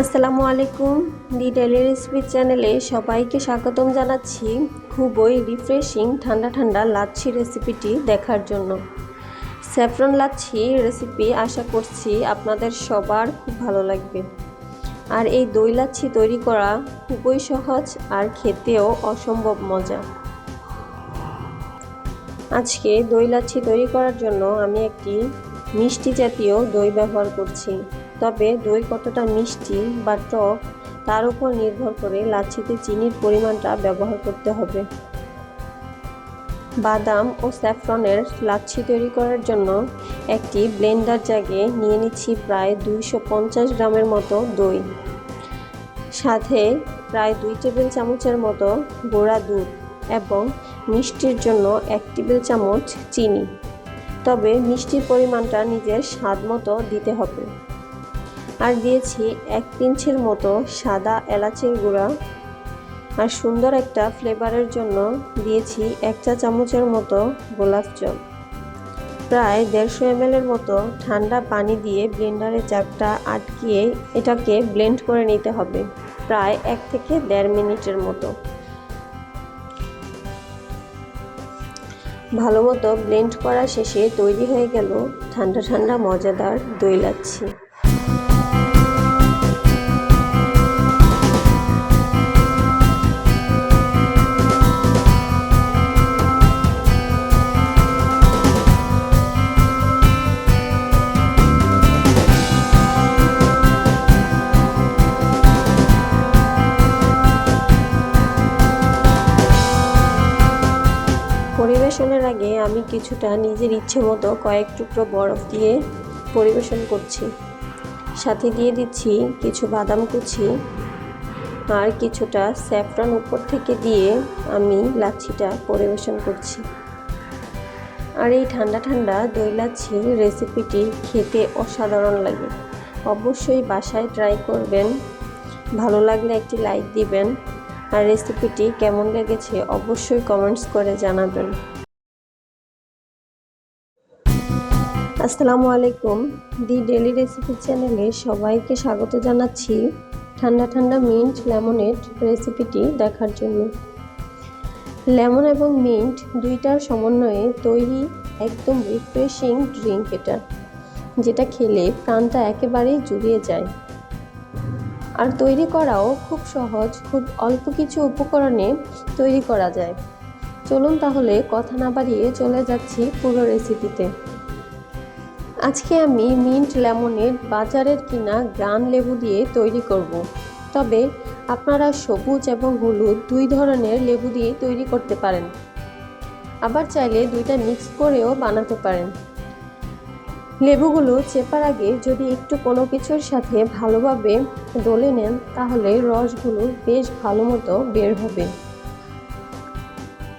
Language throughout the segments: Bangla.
আসসালামু আলাইকুম। দি ডেলি রেসিপি চ্যানেলে সবাইকে স্বাগতম জানাচ্ছি খুবই রিফ্রেশিং, ঠান্ডা ঠান্ডা লাচ্ছি রেসিপিটি দেখার জন্য। স্যাফরন লাচ্ছি রেসিপি আশা করছি আপনাদের সবার খুব ভালো লাগবে। আর এই দই লাচ্ছি তৈরি করা খুবই সহজ আর খেতেও অসম্ভব মজা। আজকে দই লাচ্ছি তৈরি করার জন্য আমি একটি মিষ্টি জাতীয় দই ব্যবহার করছি। তবে দই কতটা মিষ্টি বা টক, তার উপর নির্ভর করে লাচ্ছিতে চিনির পরিমাণটা ব্যবহার করতে হবে। বাদাম ও স্যাফ্রনের লাচ্ছি তৈরি করার জন্য একটি ব্লেন্ডার জাগে নিয়ে নিচ্ছি প্রায় দুইশো পঞ্চাশ গ্রামের মতো দই। সাথে প্রায় দুই টেবিল চামচের মতো গোড়া দুধ এবং মিষ্টির জন্য এক টেবিল চামচ চিনি। তবে মিষ্টির পরিমাণটা নিজের স্বাদ মতো দিতে হবে। আর দিয়েছি এক পিঞ্চের মতো সাদা এলাচের গুঁড়া। আর সুন্দর একটা ফ্লেভারের জন্য দিয়েছি এক চা চামচের মতো গোলাপ জল। প্রায় দেড়শো এম এর মতো ঠান্ডা পানি দিয়ে ব্লেন্ডারে চাকটা আটকিয়ে এটাকে ব্লেন্ড করে নিতে হবে প্রায় এক থেকে দেড় মিনিটের মতো। ভালো মতো ব্লেন্ড করা শেষে তৈরি হয়ে গেল ঠান্ডা ঠান্ডা মজাদার দই লাচ্ছি। পরিবেশনের আগে আমি কিছুটা নিজের ইচ্ছে মতো কয়েক টুকরো বরফ দিয়ে পরিবেশন করছি। সাথে দিয়ে দিচ্ছি কিছু বাদাম কুচি আর কিছুটা স্যাফরান উপর থেকে দিয়ে আমি লাচ্ছিটা পরিবেশন করছি। আর এই ঠান্ডা ঠান্ডা দই লাচ্ছির রেসিপিটি খেতে অসাধারণ লাগে। অবশ্যই বাসায় ট্রাই করবেন। ভালো লাগলে একটি লাইক দিবেন। আর রেসিপিটি কেমন লেগেছে অবশ্যই কমেন্টস করে জানাবেন। আসসালামু আলাইকুম। দি ডেলি রেসিপি চ্যানেলে সবাইকে স্বাগত জানাচ্ছি ঠান্ডা ঠান্ডা মিন্ট লেমনেড রেসিপিটি দেখার জন্য। লেমন এবং মিন্ট দুইটার সমন্বয়ে তৈরি একদম রিফ্রেশিং ড্রিঙ্ক এটা, যেটা খেলে প্রাণটা একেবারেই জুড়িয়ে যায়। আর তৈরি করাও খুব সহজ, খুব অল্প কিছু উপকরণে তৈরি করা যায়। চলুন তাহলে কথা না বাড়িয়ে চলে যাচ্ছি পুরো রেসিপিতে। আজকে আমি মিন্ট লেমনের বাজারের কিনা গ্রান লেবু দিয়ে তৈরি করব। তবে আপনারা সবুজ এবং হলুদ দুই ধরনের লেবু দিয়ে তৈরি করতে পারেন। আবার চাইলে দুইটা মিক্স করেও বানাতে পারেন। লেবুগুলো চেপার আগে যদি একটু কোনো কিছুর সাথে ভালোভাবে ডলে নেন, তাহলে রসগুলো বেশ ভালো মতো বের হবে।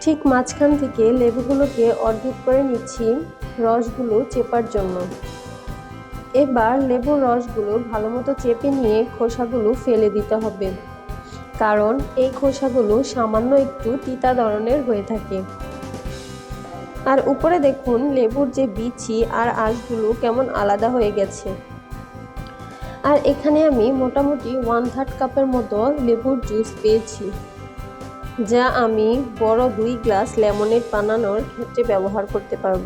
ঠিক মাঝখান থেকে লেবুগুলোকে অর্ধেক করে নিচ্ছি। রসগুলো চেপার জন্য। এবার লেবুর রসগুলো ভালো মতো চেপে নিয়ে খোসাগুলো ফেলে দিতে হবে। কারণ এই খোসাগুলো সামান্য একটু তিতা ধরনের হয়ে থাকে। আর উপরে দেখুন লেবুর যে বিচি আর আঁশগুলো কেমন আলাদা হয়ে গেছে। আর এখানে আমি মোটামুটি ওয়ান থার্ড কাপের মতো লেবুর জুস পেয়েছি, যা আমি বড় দুই গ্লাস লেমনেড বানানোর ক্ষেত্রে ব্যবহার করতে পারব।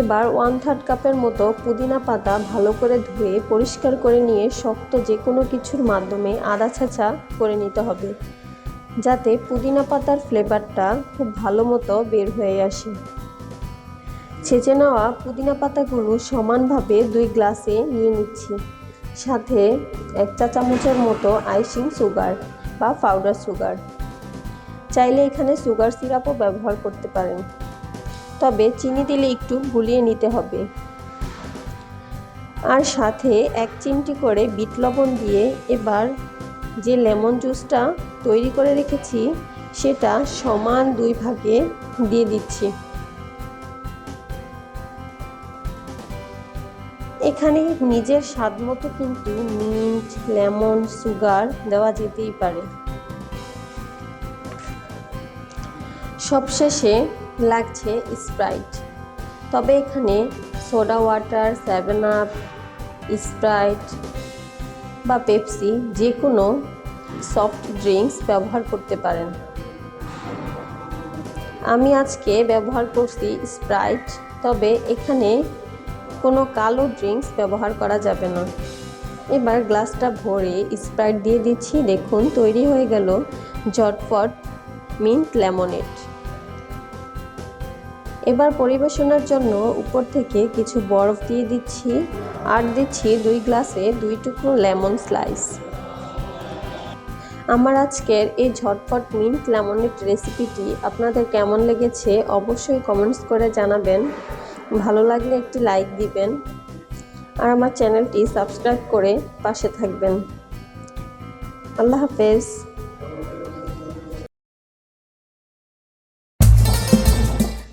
এবার ওয়ান থার্ড কাপের মতো পুদিনা পাতা ভালো করে ধুয়ে পরিষ্কার করে নিয়ে শক্ত যে কোনো কিছুর মাধ্যমে আদা ছাঁচা করে নিতে হবে, যাতে পুদিনা পাতার ফ্লেভারটা খুব ভালো মতো বের হয়ে আসে। ছেঁচে নেওয়া পুদিনা পাতাগুলো সমানভাবে দুই গ্লাসে নিয়ে নিচ্ছি, সাথে এক চা চামচের মতো আইসিং সুগার বা পাউডার সুগার চাইলে এখানে সুগার সিরাপও ব্যবহার করতে পারেন। তবে চিনি দিলে একটু গুলিয়ে নিতে হবে। আর সাথে এক চিমটি করে বিট লবণ দিয়ে এবার যে লেমন জুসটা তৈরি করে রেখেছি, সেটা সমান দুই ভাগে দিয়ে দিচ্ছি। এখানে নিজের স্বাদ মতো কিন্তু মিন্ট, লেমন, সুগার দেওয়া যেতেই পারে। সবশেষে লাগছে স্প্রাইট। তবে এখানে soda water, seven up, Sprite বা পেপসি যে কোনো সফট ড্রিঙ্কস ব্যবহার করতে পারেন। আমি আজকে ব্যবহার করছি স্প্রাইট, তবে এখানে কোনো কালো ড্রিঙ্কস ব্যবহার করা যাবে না। এবার গ্লাসটা ভরে স্প্রাইট দিয়ে দিচ্ছি। দেখুন, তৈরি হয়ে গেল ঝটফট মিন্ট লেমনেড এবার পরিবেশনার জন্য উপর থেকে কিছু বরফ দিয়ে দিচ্ছি আর দিচ্ছি দুই গ্লাসে দুই টুকরো লেমন স্লাইস। আমার আজকের এই ঝটপট মিন্ট লেমনেড রেসিপিটি আপনাদের কেমন লেগেছে অবশ্যই কমেন্টস করে জানাবেন। ভালো লাগলে একটি লাইক দিবেন আর আমার চ্যানেলটি সাবস্ক্রাইব করে পাশে থাকবেন। আল্লাহ হাফেজ।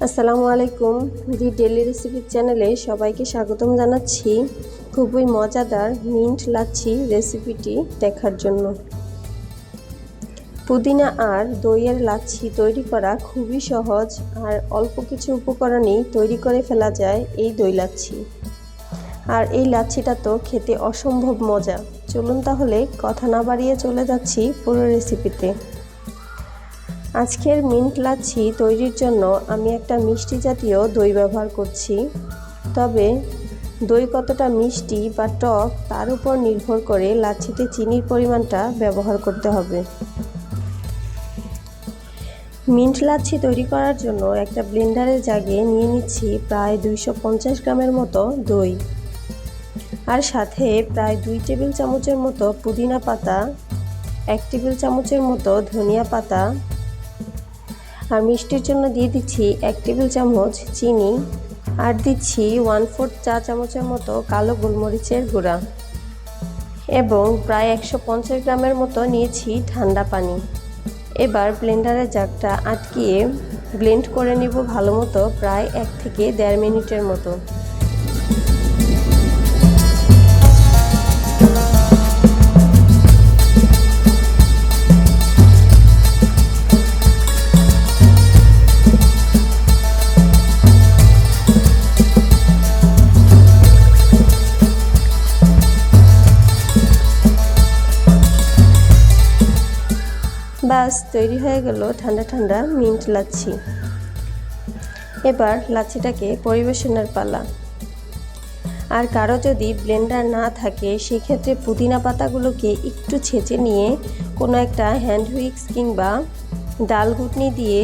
আসসালামু আলাইকুম। দি ডেলি রেসিপি চ্যানেলে সবাইকে স্বাগতম জানাচ্ছি। খুবই মজাদার মিন্ট লাচ্ছি রেসিপিটি দেখার জন্য। পুদিনা আর দইয়ের লাচ্ছি তৈরি করা খুবই সহজ আর অল্প কিছু উপকরণেই তৈরি করে ফেলা যায় এই দই লাচ্ছি। আর এই লাচ্ছিটা তো খেতে অসম্ভব মজা। চলুন তাহলে কথা না বাড়িয়ে চলে যাচ্ছি পুরো রেসিপিতে। আজকের মিন্ট লাচ্ছি তৈরির জন্য আমি একটা মিষ্টি জাতীয় দই ব্যবহার করছি। তবে দই কতটা মিষ্টি বা টক, তার উপর নির্ভর করে লাচ্ছিতে চিনির পরিমাণটা ব্যবহার করতে হবে। মিন্ট লাচ্ছি তৈরি করার জন্য একটা ব্লেন্ডারের জাগে নিয়ে নিচ্ছি প্রায় দুইশো পঞ্চাশ গ্রামের মতো দই। আর সাথে প্রায় দুই টেবিল চামচের মতো পুদিনা পাতা, এক টেবিল চামচের মতো ধনিয়া পাতা আর মিষ্টির জন্য দিয়ে দিচ্ছি এক টেবিল চামচ চিনি আর দিচ্ছি ওয়ান ফোর্থ চা চামচের মতো কালো গোলমরিচের গুঁড়া এবং প্রায় একশো পঞ্চাশ গ্রামের মতো নিয়েছি ঠান্ডা পানি। এবার ব্লেন্ডারের জাগটা আটকিয়ে ব্লেন্ড করে নিব ভালো মতো প্রায় এক থেকে দেড় মিনিটের মতো। ব্যাস তৈরি হয়ে গেল ঠান্ডা ঠান্ডা মিন্ট লাচ্ছি। এবার লাচ্ছিটাকে পরিবেশনের পালা। আর কারও যদি ব্লেন্ডার না থাকে, সেক্ষেত্রে পুদিনা পাতাগুলোকে একটু ছেঁচে নিয়ে কোনো একটা হ্যান্ড হুইক্স কিংবা ডাল ঘুটনি দিয়ে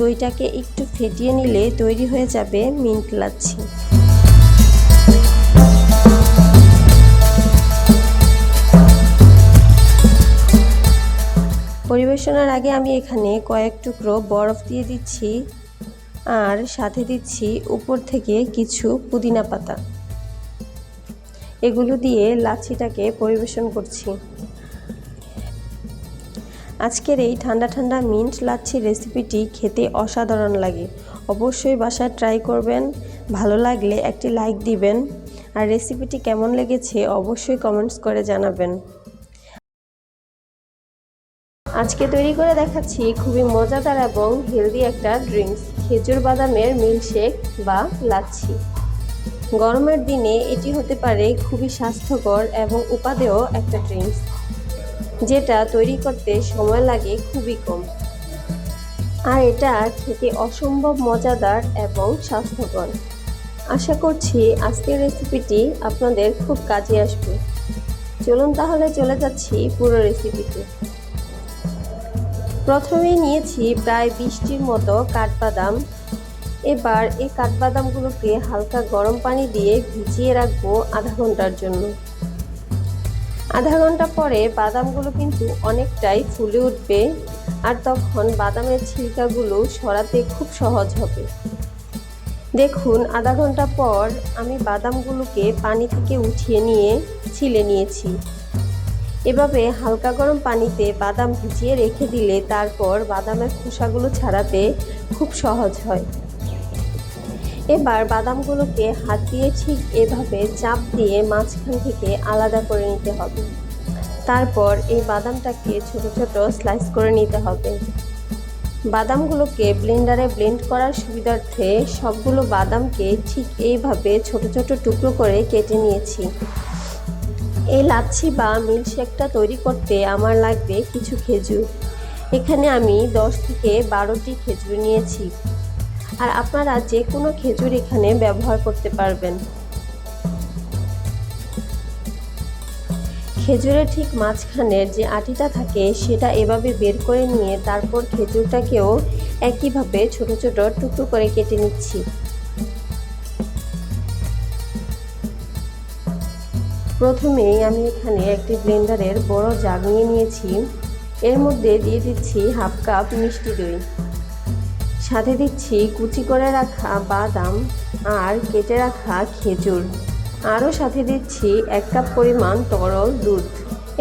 দইটাকে একটু ফেটিয়ে নিলে তৈরি হয়ে যাবে মিন্ট লাচ্ছি। পরিবেশনের আগে আমি এখানে কয়েক টুকরো বরফ দিয়ে দিচ্ছি আর সাথে দিচ্ছি উপর থেকে কিছু পুদিনা পাতা। এগুলো দিয়ে লাচ্ছিটাকে পরিবেশন করছি। আজকের এই ঠান্ডা ঠান্ডা মিন্ট লাচ্ছি রেসিপিটি খেতে অসাধারণ লাগে। অবশ্যই বাসায় ট্রাই করবেন, ভালো লাগলে একটি লাইক দিবেন, আর রেসিপিটি কেমন লেগেছে অবশ্যই কমেন্টস করে জানাবেন। আজকে তৈরি করে দেখাচ্ছি খুবই মজাদার এবং হেলদি একটা ড্রিঙ্কস খেজুর বাদামের মিল্কশেক বা লাচ্ছি। গরমের দিনে এটি হতে পারে খুবই স্বাস্থ্যকর এবং উপাদেয় একটা ড্রিঙ্কস যেটা তৈরি করতে সময় লাগে খুবই কম। আর এটা খেতে অসম্ভব মজাদার এবং স্বাস্থ্যকর। আশা করছি আজকের রেসিপিটি আপনাদের খুব কাজে আসবে। চলুন তাহলে চলে যাচ্ছি পুরো রেসিপিতে প্রথমে নিয়েছি প্রায় বিশটির মতো কাঠবাদাম। এবার এই কাঠবাদামগুলোকে হালকা গরম পানি দিয়ে ভিজিয়ে রাখব আধা ঘণ্টার জন্য। আধা ঘণ্টা পরে বাদামগুলো কিন্তু অনেকটাই ফুলে উঠবে আর তখন বাদামের ছিলকাগুলো সরাতে খুব সহজ হবে। দেখুন, আধা ঘণ্টা পর আমি বাদামগুলোকে পানি থেকে উঠিয়ে নিয়ে ছিলে নিয়েছি। এভাবে হালকা গরম পানিতে বাদাম ভিজিয়ে রেখে দিলে তারপর বাদামের খোসাগুলো ছাড়াতে খুব সহজ হয়। এবার বাদামগুলোকে হাত দিয়ে ঠিক এভাবে চাপ দিয়ে মাঝখান থেকে আলাদা করে নিতে হবে। তারপর এই বাদামটাকে ছোট ছোট স্লাইস করে নিতে হবে। বাদামগুলোকে ব্লেন্ডারে ব্লেন্ড করার সুবিধার্থে সবগুলো বাদামকে ঠিক এইভাবে ছোট ছোট টুকরো করে কেটে নিয়েছি। এই লাচ্ছি বা মিল্কশেকটা তৈরি করতে আমার লাগবে কিছু খেজুর। এখানে আমি দশ থেকে বারোটি খেজুর নিয়েছি। আর আপনারা যে কোনো খেজুর এখানে ব্যবহার করতে পারবেন। খেজুরের ঠিক মাঝখানের যে আটিটা থাকে, সেটা এভাবে বের করে নিয়ে তারপর খেজুরটাকেও একইভাবে ছোট ছোট টুকরো করে কেটে নিচ্ছি। প্রথমেই আমি এখানে একটি ব্লেন্ডারের বড় জাগ নিয়ে নিয়েছি। এর মধ্যে দিয়ে দিচ্ছি হাফ কাপ মিষ্টি দই। সাথে দিচ্ছি কুচি করে রাখা বাদাম আর কেটে রাখা খেজুর। আরও সাথে দিচ্ছি এক কাপ পরিমাণ তরল দুধ।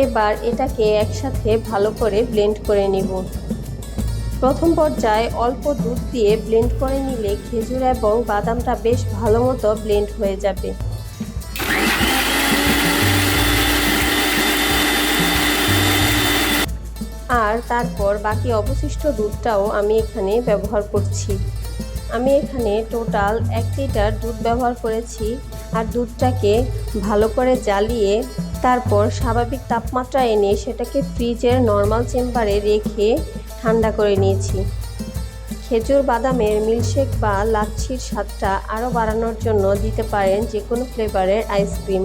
এবার এটাকে একসাথে ভালো করে ব্লেন্ড করে নিব। প্রথম পর্যায়ে অল্প দুধ দিয়ে ব্লেন্ড করে নিলে খেজুর এবং বাদামটা বেশ ভালো মতো ব্লেন্ড হয়ে যাবে। আর তারপর বাকি অবশিষ্ট দুধটাও আমি এখানে ব্যবহার করছি। আমি এখানে টোটাল এক লিটার দুধ ব্যবহার করেছি আর দুধটাকে ভালো করে জ্বালিয়ে তারপর স্বাভাবিক তাপমাত্রা এনে সেটাকে ফ্রিজের নর্মাল চেম্বারে রেখে ঠান্ডা করে নিয়েছি। খেজুর বাদামের মিল্কশেক বা লাচ্ছির স্বাদটা আরও বাড়ানোর জন্য দিতে পারেন যে কোনো ফ্লেভারের আইসক্রিম।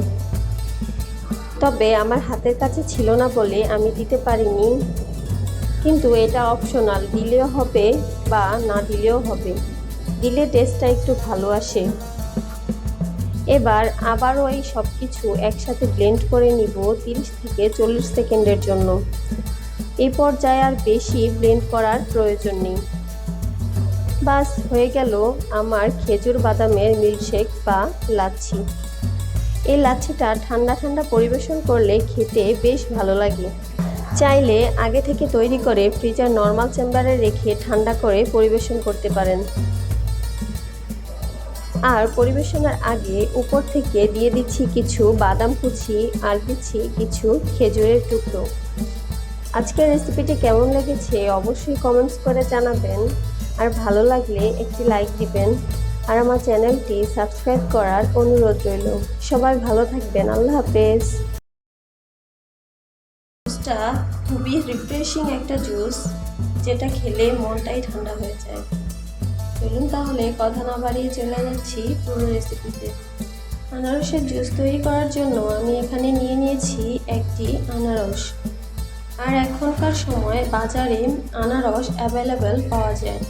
তবে আমার হাতের কাছে ছিল না বলে আমি দিতে পারিনি। কিন্তু এটা অপশনাল দিলেও হবে বা না দিলেও হবে। দিলে টেস্টটা একটু ভালো আসে। এবার আবারও এই সব কিছু একসাথে ব্লেন্ড করে নিব তিরিশ থেকে চল্লিশ সেকেন্ডের জন্য। এই পর্যায়ে আর বেশি ব্লেন্ড করার প্রয়োজন নেই। বাস, হয়ে গেল আমার খেজুর বাদামের মিল্কশেক বা লাচ্ছি। এই লাচ্ছিটা ঠান্ডা ঠান্ডা পরিবেশন করলে খেতে বেশ ভালো লাগে। চাইলে আগে থেকে তৈরি করে ফ্রিজার নর্মাল চেম্বারে রেখে ঠান্ডা করে পরিবেশন করতে পারেন। আর পরিবেশনের আগে উপর থেকে দিয়ে দিচ্ছি কিছু বাদাম কুচি আর দিচ্ছি কিছু খেজুরের টুকরো। আজকের রেসিপিটি কেমন লেগেছে অবশ্যই কমেন্টস করে জানাবেন। আর ভালো লাগলে একটি লাইক দিবেন। আর আমার চ্যানেলটি সাবস্ক্রাইব করার অনুরোধ রইল। সবাই ভালো থাকবেন। আল্লাহ হাফেজ। জুসটা খুবই রিফ্রেশিং একটা জুস যেটা খেলে মনটাই ঠান্ডা হয়ে যায়। চলুন তাহলে কথা না বাড়িয়ে চলে যাচ্ছি পুরো রেসিপিতে আনারসের জুস তৈরি করার জন্য আমি এখানে নিয়ে নিয়েছি একটি আনারস। আর এখনকার সময় বাজারে আনারস অ্যাভেলেবেল পাওয়া যায়।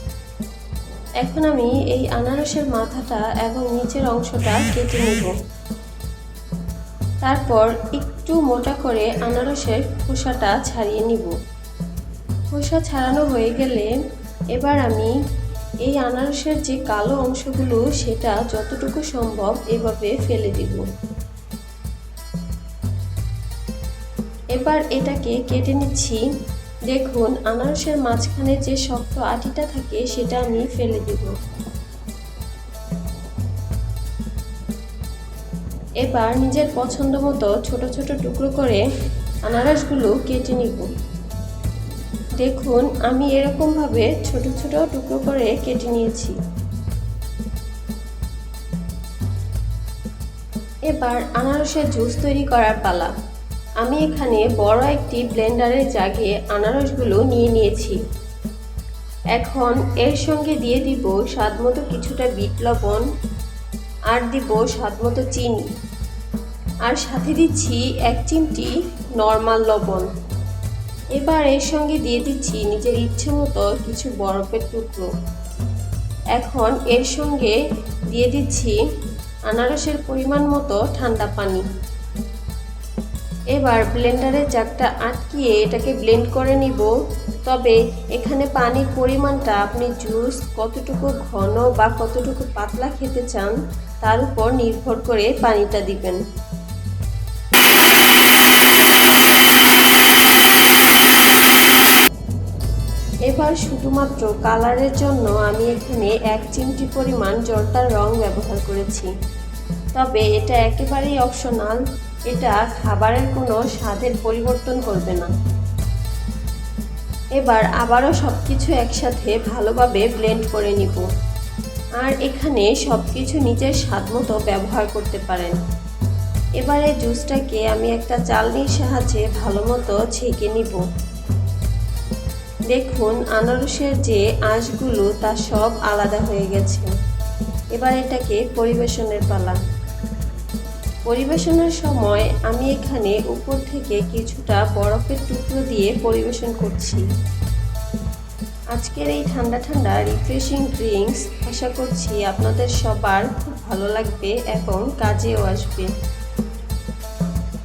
এখন আমি এই আনারসের মাথাটা এবং নিচের অংশটা কেটে নেব। তারপর একটু মোটা করে আনারসের খোসাটা ছাড়িয়ে নিব। খোসা ছাড়ানো হয়ে গেলে এবার আমি এই আনারসের যে কালো অংশগুলো, সেটা যতটুকু সম্ভব এভাবে ফেলে দিব। এবার এটাকে কেটে নিচ্ছি। দেখুন, আনারসের মাঝখানে যে শক্ত আটিটা থাকে, সেটা আমি ফেলে দিব। এবার নিজের পছন্দ মতো ছোট ছোট টুকরো করে আনারসগুলো কেটে নিব। দেখুন, আমি এরকমভাবে ছোট ছোট টুকরো করে কেটে নিয়েছি। এবার আনারসের জুস তৈরি করার পালা। আমি এখানে বড় একটি ব্লেন্ডারের জাগে আনারসগুলো নিয়ে নিয়েছি। এখন এর সঙ্গে দিয়ে দিব স্বাদ মতো কিছুটা বিট লবণ আর দিব স্বাদ মতো চিনি। আর সাথে দিচ্ছি এক চিমটি নর্মাল লবণ। এবার এর সঙ্গে দিয়ে দিচ্ছি নিজের ইচ্ছে মতো কিছু বরফের টুকরো। এখন এর সঙ্গে দিয়ে দিচ্ছি আনারসের পরিমাণ মতো ঠান্ডা পানি। এবার ব্লেন্ডারের জাগটা আটকিয়ে এটাকে ব্লেন্ড করে নিব। তবে এখানে পানির পরিমাণটা আপনি জুস কতটুকু ঘন বা কতটুকু পাতলা খেতে চান, তার উপর নির্ভর করে পানিটা দিবেন। এবার শুধুমাত্র কালারের জন্য আমি এখানে এক চিমটি পরিমাণ জলটার রং ব্যবহার করেছি। তবে এটা একেবারেই অপশনাল। এটা খাবারের কোনো স্বাদের পরিবর্তন করবে না। এবার আবারও সব কিছু একসাথে ভালোভাবে ব্লেন্ড করে নিব। আর এখানে সব কিছু নিজের স্বাদ মতো ব্যবহার করতে পারেন। এবার জুসটাকে আমি একটা চালনির সাহায্যে ভালো মতো ছেঁকে নিব। দেখুন, আনারসের যে আঁশগুলো, তা সব আলাদা হয়ে গেছে। এবার এটাকে পরিবেশনের পালা। পরিবেশনের সময় আমি এখানে উপর থেকে কিছুটা বরফের টুকরো দিয়ে পরিবেশন করছি। আজকের এই ঠান্ডা ঠান্ডা রিফ্রেশিং ড্রিঙ্কস আশা করছি আপনাদের সবার খুব ভালো লাগবে এবং কাজেও আসবে।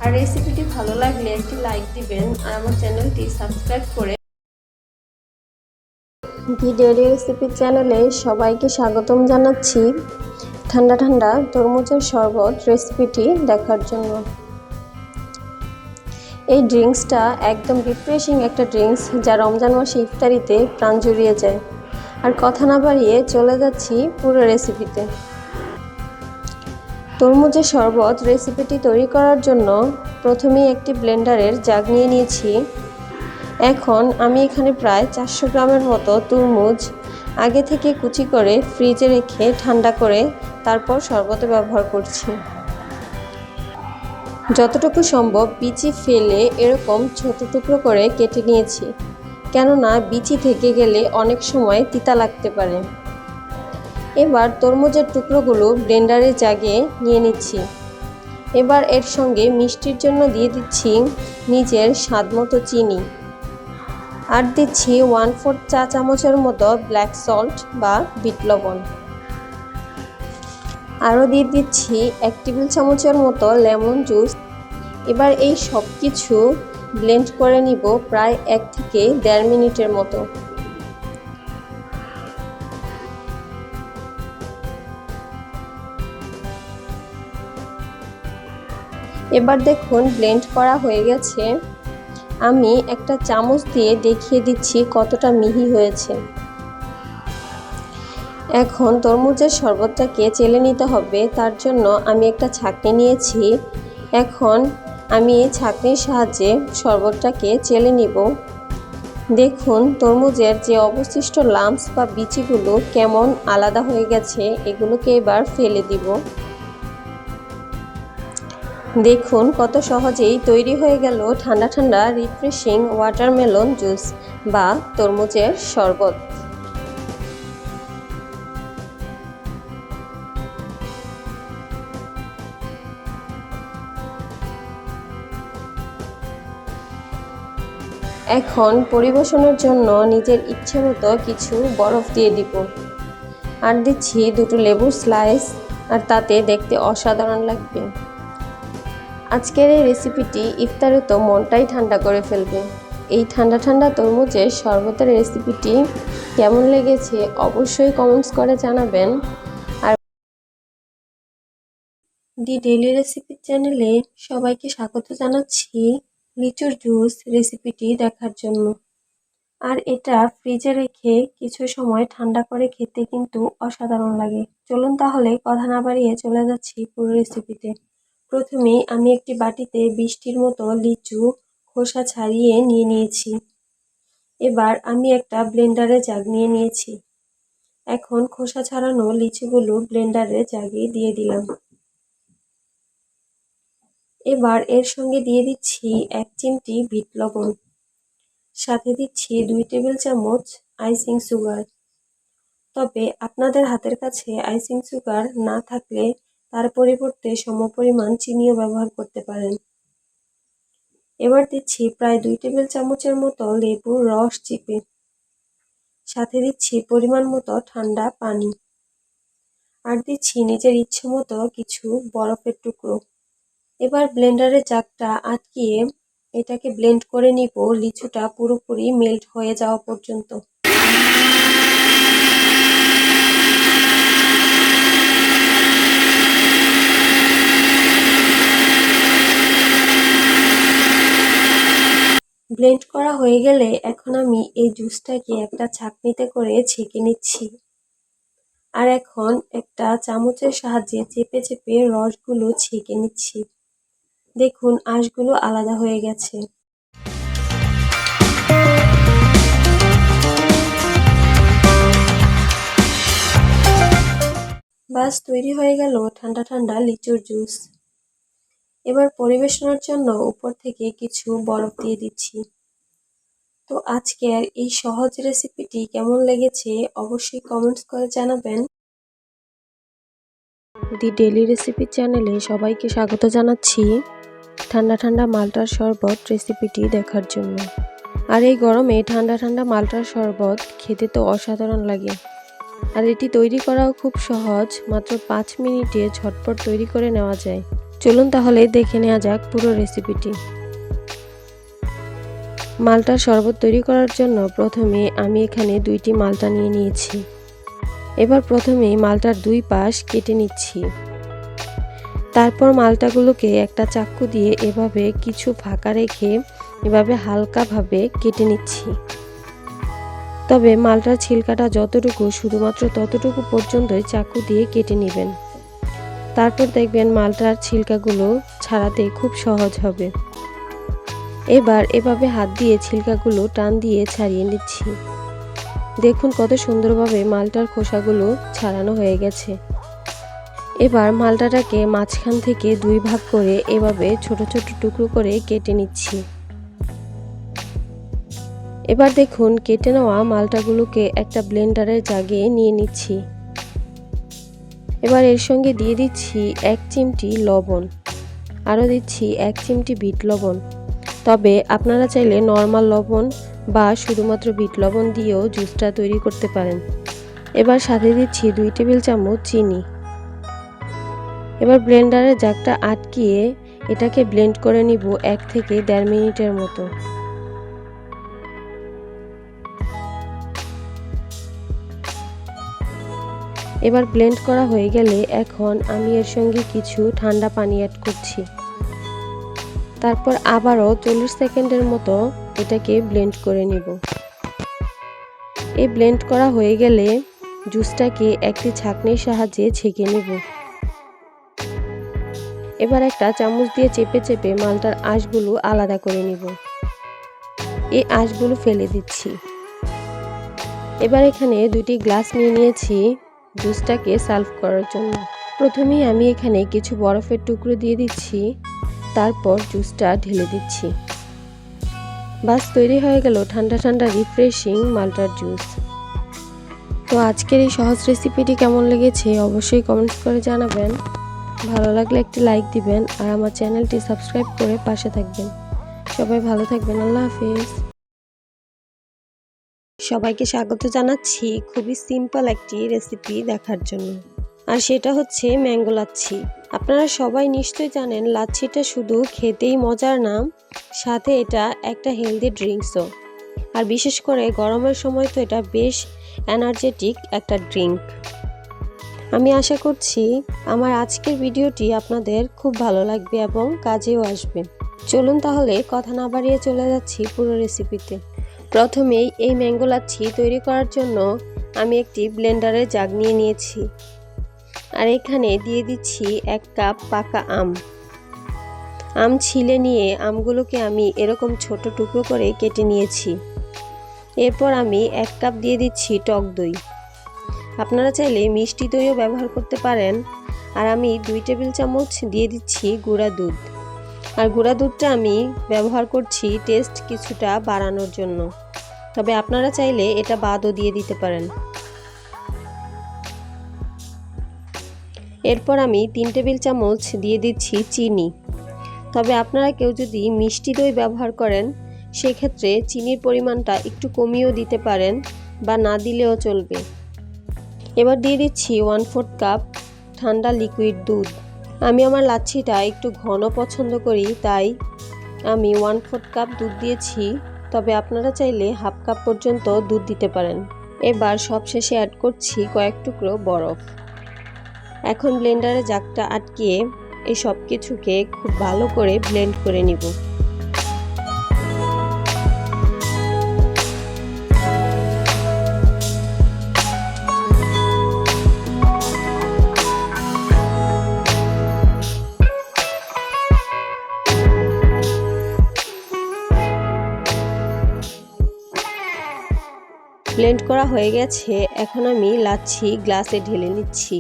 আর রেসিপিটি ভালো লাগলে একটি লাইক দিবেন আর আমার চ্যানেলটি সাবস্ক্রাইব করে ডেলি রেসিপি চ্যানেলে সবাইকে স্বাগতম জানাচ্ছি। ঠান্ডা ঠান্ডা তরমুজের শরবত রেসিপিটি দেখার জন্য। এই ড্রিঙ্কসটা একদম রিফ্রেশিং একটা ড্রিঙ্কস যা রমজান মাসে ইফতারিতে প্রাণ জুড়িয়ে যায়। আর কথা না বাড়িয়ে চলে যাচ্ছি পুরো রেসিপিতে। তরমুজের শরবত রেসিপিটি তৈরি করার জন্য প্রথমেই একটি ব্লেন্ডারের জাগ নিয়ে নিয়েছি। এখন আমি এখানে প্রায় চারশো গ্রামের মতো তরমুজ আগে থেকে কুচি করে ফ্রিজে রেখে ঠান্ডা করে তারপর শরবতে ব্যবহার করছি। যতটুকু সম্ভব বিচি ফেলে এরকম ছোট টুকরো করে কেটে নিয়েছি, কেননা বিচি থেকে গেলে অনেক সময় তিতা লাগতে পারে। এবার তরমুজের টুকরোগুলো ব্লেন্ডারে জাগে নিয়ে নিচ্ছি। এবার এর সঙ্গে মিষ্টির জন্য দিয়ে দিচ্ছি নিজের স্বাদ মতো চিনি। আর দিচ্ছি ওয়ান ফোর চা চামচের মতো ব্ল্যাক সল্ট বা বিট লবণ। আরও দিয়ে দিচ্ছি এক টেবিল চামচের মতো লেমন জুস। এবার এই সব কিছু ব্লেন্ড করে নিব প্রায় এক থেকে দেড় মিনিটের মতো। এবার দেখুন ব্লেন্ড করা হয়ে গেছে। আমি একটা চামচ দিয়ে দেখিয়ে দিচ্ছি কতটা মিহি হয়েছে। এখন তরমুজের শরবতটাকে চেলে নিতে হবে, তার জন্য আমি একটা ছাঁকনি নিয়েছি। এখন আমি এই ছাঁকনির সাহায্যে শরবতটাকে চেলে নিব। দেখুন, তরমুজের যে অবশিষ্ট লাম্পস বা বিচিগুলো কেমন আলাদা হয়ে গেছে, এগুলোকে এবার ফেলে দিব। দেখুন কত সহজেই তৈরি হয়ে গেল ঠান্ডা ঠান্ডা রিফ্রেশিং ওয়াটারমেলন জুস বা তরমুজের শরবত। এখন পরিবেশনের জন্য নিজের ইচ্ছে মতো কিছু বরফ দিয়ে দিব। আর দিচ্ছি দুটো লেবুর স্লাইস আর তাতে দেখতে অসাধারণ লাগবে। আজকের এই রেসিপিটি ইফতারে তো মনটাই ঠান্ডা করে ফেলবে। এই ঠান্ডা ঠান্ডা তরমুজের শরবতের রেসিপিটি কেমন লেগেছে অবশ্যই কমেন্টস করে জানাবেন। আর দি ডেলি রেসিপি চ্যানেলে সবাইকে স্বাগত জানাচ্ছি লিচুর জুস রেসিপিটি দেখার জন্য। আর এটা ফ্রিজে রেখে কিছু সময় ঠান্ডা করে খেতে কিন্তু অসাধারণ লাগে। চলুন তাহলে কথা না বাড়িয়ে চলে যাচ্ছি পুরো রেসিপিতে প্রথমে আমি একটি বাটিতে বৃষ্টির মতো লিচু, খোসা ছাড়িয়ে নিয়ে নিয়েছি। এবার আমি একটা ব্লেন্ডারে জাগ নিয়ে নিয়েছি। এখন খোসা ছাড়ানো লিচুগুলো ব্লেন্ডারে জাগে দিয়ে দিলাম। এবার এর সঙ্গে দিয়ে দিচ্ছি এক চিমটি বিট লবণ। সাথে দিচ্ছি দুই টেবিল চামচ আইসিং সুগার। তবে আপনাদের হাতের কাছে আইসিং সুগার না থাকলে তার পরিবর্তে সমপরিমাণ চিনিও ব্যবহার করতে পারেন। এবার দিচ্ছি প্রায় দুই টেবিল চামচের মতো লেবুর রস চিপে। সাথে দিচ্ছি পরিমাণ মতো ঠান্ডা পানি। আর দিচ্ছি নিজের ইচ্ছে মতো কিছু বরফের টুকরো। এবার ব্লেন্ডারের জাগটা আটকিয়ে এটাকে ব্লেন্ড করে নিব, লিচুটা পুরোপুরি মেল্ট হয়ে যাওয়া পর্যন্ত। ব্লেন্ড করা হয়ে গেলে এখন আমি এই জুসটাকে একটা ছাঁকনিতে করে ছেঁকে নিচ্ছি। আর এখন একটা চামচের সাহায্যে চেপে চেপে রসগুলো ছেঁকে নিচ্ছি। দেখুন, আঁশগুলো আলাদা হয়ে গেছে। বাস, তৈরি হয়ে গেল ঠান্ডা ঠান্ডা লিচুর জুস। এবার পরিবেশনার জন্য উপর থেকে কিছু বরফ দিয়ে দিচ্ছি। তো আজকের এই সহজ রেসিপিটি কেমন লেগেছে অবশ্যই কমেন্টস করে জানাবেন। দি ডেলি রেসিপি চ্যানেলে সবাইকে স্বাগত জানাচ্ছি ঠান্ডা ঠান্ডা মালটার শরবত রেসিপিটি দেখার জন্য। আর এই গরমে ঠান্ডা ঠান্ডা মালটার শরবত খেতে তো অসাধারণ লাগে। আর এটি তৈরি করাও খুব সহজ, মাত্র পাঁচ মিনিটে ঝটপট তৈরি করে নেওয়া যায়। চলুন তাহলে দেখে নেওয়া যাক পুরো রেসিপিটি মালটার শরবত তৈরি করার জন্য প্রথমে আমি এখানে দুইটি মালটা নিয়ে নিয়েছি। এবার প্রথমে মালটার দুই পাশ কেটে নিচ্ছি। তারপর মালটাগুলোকে একটা চাক্কু দিয়ে এভাবে কিছু ফাঁকা রেখে এভাবে হালকাভাবে কেটে নিচ্ছি। তবে মালটার ছিলকাটা যতটুকু, শুধুমাত্র ততটুকু পর্যন্তই চাকু দিয়ে কেটে নেবেন। তারপর দেখবেন মালটার ছিলকাগুলো ছাড়াতে খুব সহজ হবে। এবার এভাবে হাত দিয়ে ছিলকাগুলো টান দিয়ে ছাড়িয়ে নিচ্ছি। দেখুন কত সুন্দরভাবে মালটার খোসাগুলো ছাড়ানো হয়ে গেছে। এবার মালটাটাকে মাঝখান থেকে দুই ভাগ করে এভাবে ছোট ছোট টুকরো করে কেটে নিচ্ছি। এবার দেখুন কেটে নেওয়া মালটাগুলোকে একটা ব্লেন্ডারের জাগে নিয়ে নিচ্ছি। এবার এর সঙ্গে দিয়ে দিচ্ছি এক চিমটি লবণ। আরও দিচ্ছি এক চিমটি বিট লবণ। তবে আপনারা চাইলে নর্মাল লবণ বা শুধুমাত্র বিট লবণ দিয়েও জুসটা তৈরি করতে পারেন। এবার সাথে দিচ্ছি দুই টেবিল চামচ চিনি। এবার ব্লেন্ডারের জাগটা আটকিয়ে এটাকে ব্লেন্ড করে নিব এক থেকে দেড় মিনিটের মতো। এবার ব্লেন্ড করা হয়ে গেলে এখন আমি এর সঙ্গে কিছু ঠান্ডা পানি অ্যাড করছি। তারপর আবারও চল্লিশ সেকেন্ডের মতো এটাকে ব্লেন্ড করে নিব। এই ব্লেন্ড করা হয়ে গেলে জুসটাকে একটি ছাঁকনির সাহায্যে ছেঁকে নেব। এবার একটা চামচ দিয়ে চেপে চেপে মালটার আঁশগুলো আলাদা করে নিব। এই আঁশগুলো ফেলে দিচ্ছি। এবার এখানে দুটি গ্লাস নিয়ে নিয়েছি জুসটাকে সার্ভ করার জন্য। প্রথমেই আমি এখানে কিছু বরফের টুকরো দিয়ে দিচ্ছি, তারপর জুসটা ঢেলে দিচ্ছি। বাস, তৈরি হয়ে গেল ঠান্ডা ঠান্ডা রিফ্রেশিং মাল্টার জুস। তো আজকের এই সহজ রেসিপিটি কেমন লেগেছে অবশ্যই কমেন্টস করে জানাবেন। ভালো লাগলে একটি লাইক দিবেন আর আমার চ্যানেলটি সাবস্ক্রাইব করে পাশে থাকবেন। সবাই ভালো থাকবেন, আল্লাহ হাফিজ। সবাইকে স্বাগত জানাচ্ছি খুবই সিম্পল একটি রেসিপি দেখার জন্য। আর সেটা হচ্ছে ম্যাঙ্গো লাচ্ছি। আপনারা সবাই নিশ্চয়ই জানেন, লাচ্ছিটা শুধু খেতেই মজার নাম সাথে এটা একটা হেলদি ড্রিঙ্কসও আর বিশেষ করে গরমের সময় তো এটা বেশ এনার্জেটিক একটা ড্রিঙ্ক আমি আশা করছি আমার আজকের ভিডিওটি আপনাদের খুব ভালো লাগবে এবং কাজেও আসবে। চলুন তাহলে কথা না বাড়িয়ে চলে যাচ্ছি পুরো রেসিপিতে প্রথমেই এই ম্যাঙ্গো লাচ্ছি তৈরি করার জন্য আমি একটি ব্লেন্ডারের জাগ নিয়ে নিয়েছি। আর এখানে দিয়ে দিচ্ছি এক কাপ পাকা আম। আম ছিলে নিয়ে আমগুলোকে আমি এরকম ছোট টুকরো করে কেটে নিয়েছি। এরপর আমি এক কাপ দিয়ে দিচ্ছি টক দই। আপনারা চাইলে মিষ্টি দইও ব্যবহার করতে পারেন। আর আমি দুই টেবিল চামচ দিয়ে দিচ্ছি গুঁড়া দুধ। আর গুঁড়া দুধটা আমি ব্যবহার করছি টেস্ট কিছুটা বাড়ানোর জন্য। তবে আপনারা চাইলে এটা বাদও দিয়ে দিতে পারেন। এরপর আমি তিন টেবিল চামচ দিয়ে দিচ্ছি চিনি। তবে আপনারা কেউ যদি মিষ্টি দই ব্যবহার করেন, সেক্ষেত্রে চিনির পরিমাণটা একটু কমিয়েও দিতে পারেন বা না দিলেও চলবে। এবার দিয়ে দিচ্ছি ওয়ান ফোর্থ কাপ ঠান্ডা লিকুইড দুধ। আমি আমার লাচ্ছিটা একটু ঘন পছন্দ করি, তাই আমি ওয়ান ফোর্থ কাপ দুধ দিয়েছি। তবে আপনারা চাইলে হাফ কাপ পর্যন্ত দুধ দিতে পারেন। এবার সবশেষে অ্যাড করছি কয়েক টুকরো বরফ। এখন ব্লেন্ডারে জাগটা আটকিয়ে এই সব কিছুকে খুব ভালো করে ব্লেন্ড করে নিব। ব্লেন্ড করা হয়ে গেছে, এখন আমি লাচ্ছি গ্লাসে ঢেলে নিচ্ছি।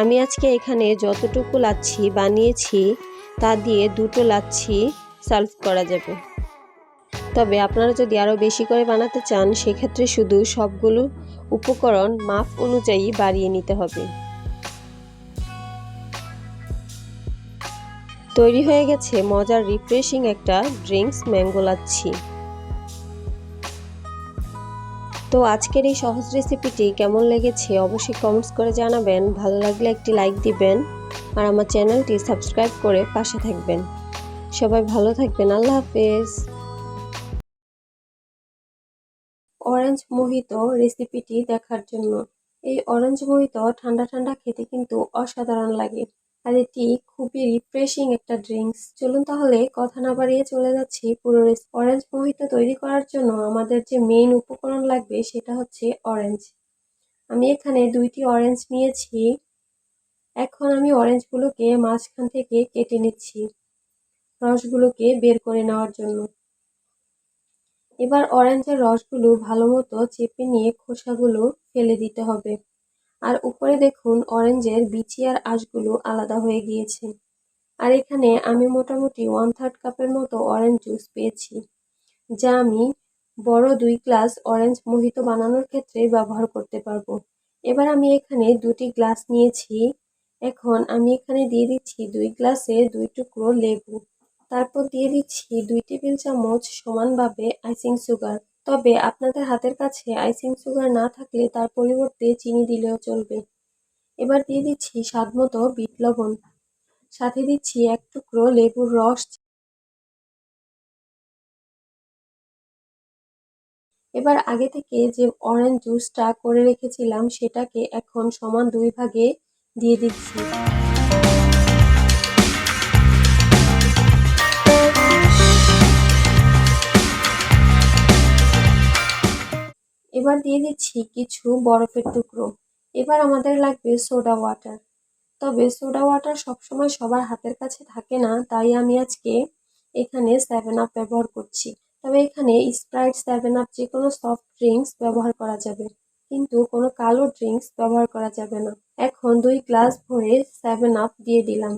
আমি আজকে এখানে যতটুকু লাচ্ছি বানিয়েছি, তা দিয়ে দুটো লাচ্ছি সার্ভ করা যাবে। তবে আপনারা যদি আরও বেশি করে বানাতে চান, সেক্ষেত্রে শুধু সবগুলো উপকরণ মাপ অনুযায়ী বাড়িয়ে নিতে হবে। তৈরি হয়ে গেছে মজার রিফ্রেশিং একটা ড্রিঙ্কস ম্যাঙ্গো লাচ্ছি। তো আজকের এই সহজ রেসিপিটি কেমন লেগেছে অবশ্যই কমেন্টস করে জানাবেন। ভালো লাগলে একটি লাইক দিবেন আর আমার চ্যানেলটি সাবস্ক্রাইব করে পাশে থাকবেন। সবাই ভালো থাকবেন। আল্লাহ হাফেজ। অরেঞ্জ মোহিত রেসিপিটি দেখার জন্য। এই অরেঞ্জ মোহিত ঠান্ডা ঠান্ডা খেতে কিন্তু অসাধারণ লাগে। আর এটি খুবই রিফ্রেশিং একটা ড্রিঙ্কস চলুন তাহলে কথা না বাড়িয়ে চলে যাচ্ছি পুরো অরেঞ্জ মোহিত তৈরি করার জন্য। আমাদের যে মেইন উপকরণ লাগবে সেটা হচ্ছে অরেঞ্জ আমি এখানে দুইটি অরেঞ্জ নিয়েছি। এখন আমি অরেঞ্জগুলোকে মাঝখান থেকে কেটে নিচ্ছি রসগুলোকে বের করে নেওয়ার জন্য। এবার অরেঞ্জের রসগুলো ভালো মতো চেপে নিয়ে খোসাগুলো ফেলে দিতে হবে। আর উপরে দেখুন অরেঞ্জের বিচি আর আঁশগুলো আলাদা হয়ে গিয়েছে। আর এখানে আমি মোটামুটি ওয়ান থার্ড কাপের মতো অরেঞ্জ জুস পেয়েছি, যা আমি বড় দুই গ্লাস অরেঞ্জ মোহিত বানানোর ক্ষেত্রে ব্যবহার করতে পারব। এবার আমি এখানে দুটি গ্লাস নিয়েছি। এখন আমি এখানে দিয়ে দিচ্ছি দুই গ্লাসে দুই টুকরো লেবু। তারপর দিয়ে দিচ্ছি দুই টেবিল চামচ সমানভাবে আইসিং সুগার তবে আপনাদের হাতের কাছে আইসিং সুগার না থাকলে তার পরিবর্তে চিনি দিলেও চলবে। এবার দিয়ে দিচ্ছি স্বাদ মতো বিট লবণ। সাথে দিচ্ছি এক টুকরো লেবুর রস। এবার আগে থেকে যে অরেঞ্জ জুসটা করে রেখেছিলাম, সেটাকে এখন সমান দুই ভাগে দিয়ে দিচ্ছি। এবার দিয়ে দিচ্ছি কিছু বরফের টুকরো। এবার আমাদের লাগবে সোডা ওয়াটার তবে সোডা ওয়াটার সবসময় সবার হাতের কাছে থাকে না, তাই আমি আজকে এখানে সেভেন আপ ব্যবহার করছি। তবে এখানে স্প্রাইট সেভেন আপ যে কোনো সফট ড্রিঙ্কস ব্যবহার করা যাবে, কিন্তু কোনো কালো ড্রিঙ্কস ব্যবহার করা যাবে না। এখন দুই গ্লাস ভরে সেভেন আপ দিয়ে দিলাম।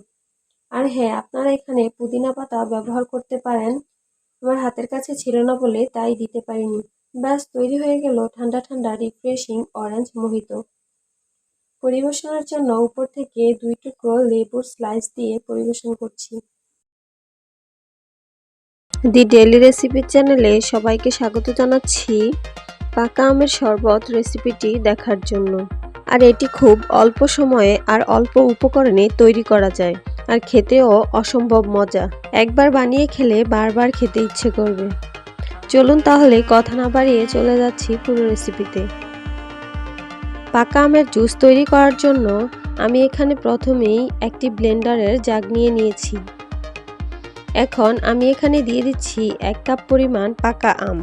আর হ্যাঁ আপনারা এখানে পুদিনা পাতা ব্যবহার করতে পারেন। আমার হাতের কাছে ছিল না বলে তাই দিতে পারিনি। ব্যাস, তৈরি হয়ে গেল ঠান্ডা ঠান্ডা রিফ্রেশিং অরেঞ্জ মোহিত পরিবেশনের জন্য উপর থেকে দুই টুকরো লেবুর স্লাইস দিয়ে পরিবেশন করছি। দি ডেলি রেসিপি চ্যানেলে সবাইকে স্বাগত জানাচ্ছি পাকা আমের শরবত রেসিপিটি দেখার জন্য। আর এটি খুব অল্প সময়ে আর অল্প উপকরণে তৈরি করা যায় আর খেতেও অসম্ভব মজা। একবার বানিয়ে খেলে বারবার খেতে ইচ্ছে করবে। চলুন তাহলে কথা না বাড়িয়ে চলে যাচ্ছি পুরো রেসিপিতে পাকা আমের জুস তৈরি করার জন্য আমি এখানে প্রথমেই একটি ব্লেন্ডারের জাগ নিয়ে নিয়েছি। এখন আমি এখানে দিয়ে দিচ্ছি এক কাপ পরিমাণ পাকা আম,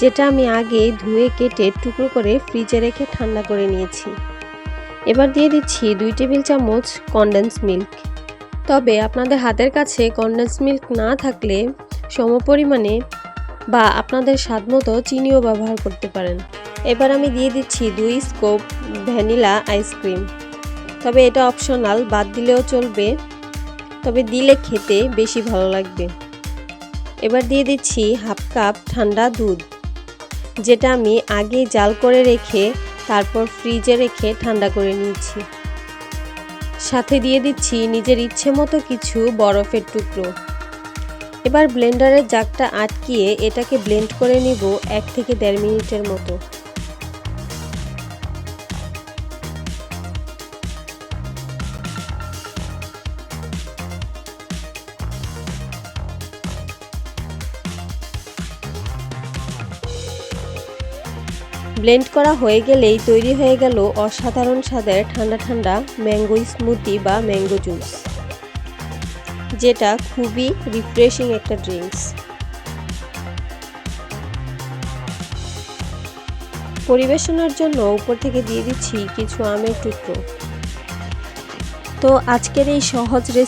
যেটা আমি আগে ধুয়ে কেটে টুকরো করে ফ্রিজে রেখে ঠান্ডা করে নিয়েছি। এবার দিয়ে দিচ্ছি দুই টেবিল চামচ কনডেন্স মিল্ক তবে আপনাদের হাতের কাছে কনডেন্স মিল্ক না থাকলে সমপরিমাণে বা আপনাদের স্বাদ মতো চিনিও ব্যবহার করতে পারেন। এবার আমি দিয়ে দিচ্ছি দুই স্কোপ ভ্যানিলা আইসক্রিম। তবে এটা অপশনাল, বাদ দিলেও চলবে। তবে দিলে খেতে বেশি ভালো লাগবে। এবার দিয়ে দিচ্ছি হাফ কাপ ঠান্ডা দুধ, যেটা আমি আগে জাল করে রেখে তারপর ফ্রিজে রেখে ঠান্ডা করে নিয়েছি। সাথে দিয়ে দিচ্ছি নিজের ইচ্ছে মতো কিছু বরফের টুকরো। এবার ব্লেন্ডারের জাগটা আটকিয়ে এটাকে ব্লেন্ড করে নিব এক থেকে দেড় মিনিটের মতো। ব্লেন্ড করা হয়ে গেলেই তৈরি হয়ে গেল অসাধারণ স্বাদের ঠান্ডা ঠান্ডা ম্যাঙ্গো স্মুদি বা ম্যাঙ্গো জুস। যেটা খুবই রিফ্রেশিং একটা ড্রিঙ্কস পরিবেশনার জন্য উপর থেকে দিয়ে দিচ্ছি কিছু আমের টুকরো। তো আজকের এই সহজ